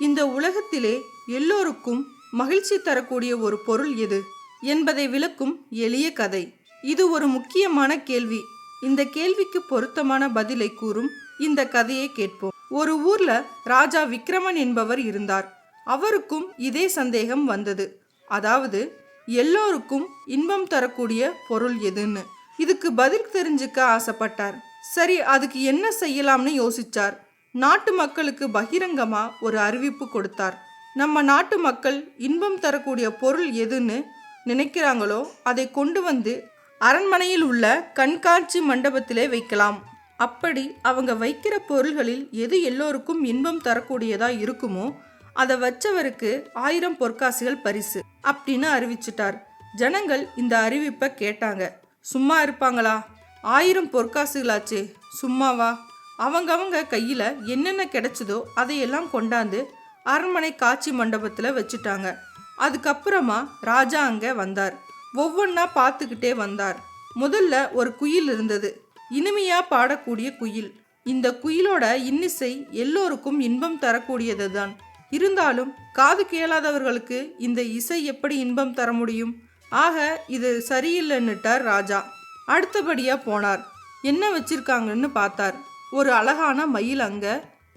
இந்த உலகத்திலே எல்லோருக்கும் மகிழ்ச்சி தரக்கூடிய ஒரு பொருள் எது? என்பதை விளக்கும் எளிய கதை. இது ஒரு முக்கியமான கேள்வி. இந்த கேள்விக்கு பொருத்தமான பதிலை கூறும் இந்த கதையை கேட்போம். ஒரு ஊர்ல ராஜா விக்ரமன் என்பவர் இருந்தார். அவருக்கும் இதே சந்தேகம் வந்தது. அதாவது எல்லோருக்கும் இன்பம் தரக்கூடிய பொருள் எதுன்னு. இதுக்கு பதில் தெரிஞ்சுக்க ஆசைப்பட்டார். சரி அதுக்கு என்ன செய்யலாம்னு யோசிச்சார். நாட்டு மக்களுக்கு பகிரங்கமா ஒரு அறிவிப்பு கொடுத்தார். நம்ம நாட்டு மக்கள் இன்பம் தரக்கூடிய பொருள் எதுன்னு நினைக்கிறாங்களோ அதை கொண்டு வந்து அரண்மனையில் உள்ள கண்காட்சி மண்டபத்திலே வைக்கலாம். அப்படி அவங்க வைக்கிற பொருள்களில் எது எல்லோருக்கும் இன்பம் தரக்கூடியதா இருக்குமோ அதை வச்சவருக்கு ஆயிரம் பொற்காசுகள் பரிசு அப்படின்னு அறிவிச்சிட்டார். ஜனங்கள் இந்த அறிவிப்பை கேட்டாங்க. சும்மா இருப்பாங்களா? ஆயிரம் பொற்காசுகளாச்சே. சும்மாவா? அவங்கவங்க கையில் என்னென்ன கிடைச்சதோ அதையெல்லாம் கொண்டாந்து அரண்மனை காட்சி மண்டபத்தில் வச்சுட்டாங்க. அதுக்கப்புறமா ராஜா அங்கே வந்தார். ஒவ்வொன்றா பார்த்துக்கிட்டே வந்தார். முதல்ல ஒரு குயில் இருந்தது. இனிமையாக பாடக்கூடிய குயில். இந்த குயிலோட இன்னிசை எல்லோருக்கும் இன்பம் தரக்கூடியது தான் இருந்தாலும் காது கேளாதவர்களுக்கு இந்த இசை எப்படி இன்பம் தர முடியும்? ஆக இது சரியில்லைன்னுட்டார் ராஜா. அடுத்தபடியாக போனார். என்ன வச்சிருக்காங்கன்னு பார்த்தார். ஒரு அழகான மயில் அங்க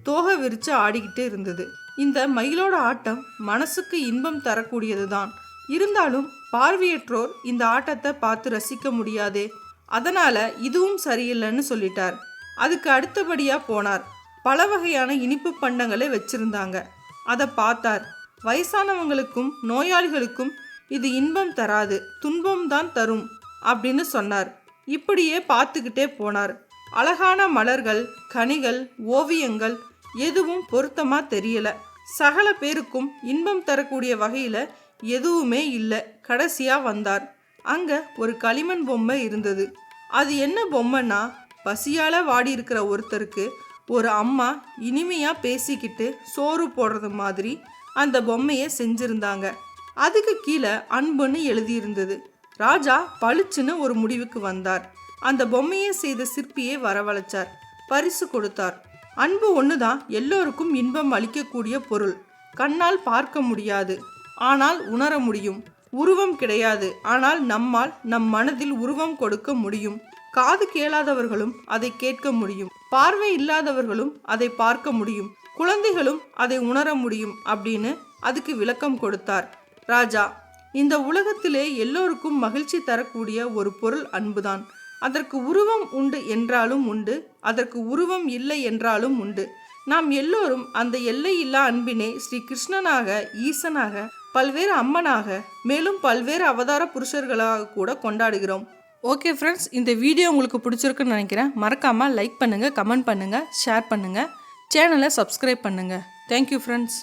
தோகை விரிச்சு ஆடிக்கிட்டு இருந்தது. இந்த மயிலோட ஆட்டம் மனசுக்கு இன்பம் தரக்கூடியது தான் இருந்தாலும் பார்வையற்றோர் இந்த ஆட்டத்தை பார்த்து ரசிக்க முடியாதே. அதனால இதுவும் சரியில்லைன்னு சொல்லிட்டார். அதுக்கு அடுத்தபடியா போனார். பல வகையான இனிப்பு பண்டங்களை வச்சிருந்தாங்க. அதை பார்த்தார். வயசானவங்களுக்கும் நோயாளிகளுக்கும் இது இன்பம் தராது துன்பம் தான் தரும் அப்படின்னு சொன்னார். இப்படியே பார்த்துக்கிட்டே போனார். அழகான மலர்கள் கனிகள் ஓவியங்கள் எதுவும் பொருத்தமாக தெரியல. சகல பேருக்கும் இன்பம் தரக்கூடிய வகையில் எதுவுமே இல்லை. கடைசியாக வந்தார். அங்கே ஒரு களிமண் பொம்மை இருந்தது. அது என்ன பொம்மைன்னா பசியால் வாடி இருக்கிற ஒருத்தருக்கு ஒரு அம்மா இனிமையாக பேசிக்கிட்டு சோறு போடுறது மாதிரி அந்த பொம்மையை செஞ்சிருந்தாங்க. அதுக்கு கீழே அன்புன்னு எழுதியிருந்தது. ராஜா பளிச்சுன்னு ஒரு முடிவுக்கு வந்தார். அந்த பொம்மையை செய்த சிற்பியை வரவழைச்சார். பரிசு கொடுத்தார். அன்பு ஒண்ணுதான் எல்லோருக்கும் இன்பம் அளிக்கக்கூடிய பொருள். கண்ணால் பார்க்க முடியாது. ஆனால் உணர முடியும். உருவம் கிடையாது. ஆனால் நம்மால் நம் மனதில் உருவம் கொடுக்க முடியும். காது கேளாதவர்களும் அதை கேட்க முடியும். பார்வை இல்லாதவர்களும் அதை பார்க்க முடியும். குழந்தைகளும் அதை உணர முடியும் அப்படின்னு அதுக்கு விளக்கம் கொடுத்தார். ராஜா இந்த உலகத்திலே எல்லோருக்கும் மகிழ்ச்சி தரக்கூடிய ஒரு பொருள் அன்புதான். அதற்கு உருவம் உண்டு என்றாலும் உண்டு அதற்கு உருவம் இல்லை என்றாலும் உண்டு. நாம் எல்லோரும் அந்த எல்லையில்லா அன்பினை ஸ்ரீ கிருஷ்ணனாக ஈசனாக பல்வேறு அம்மனாக மேலும் பல்வேறு அவதார புருஷர்களாக கூட கொண்டாடுகிறோம். ஓகே ஃப்ரெண்ட்ஸ் இந்த வீடியோ உங்களுக்கு பிடிச்சிருக்குன்னு நினைக்கிறேன். மறக்காமல் லைக் பண்ணுங்கள் கமெண்ட் பண்ணுங்கள் ஷேர் பண்ணுங்கள் சேனலை சப்ஸ்கிரைப் பண்ணுங்கள் தேங்க்யூ ஃப்ரெண்ட்ஸ்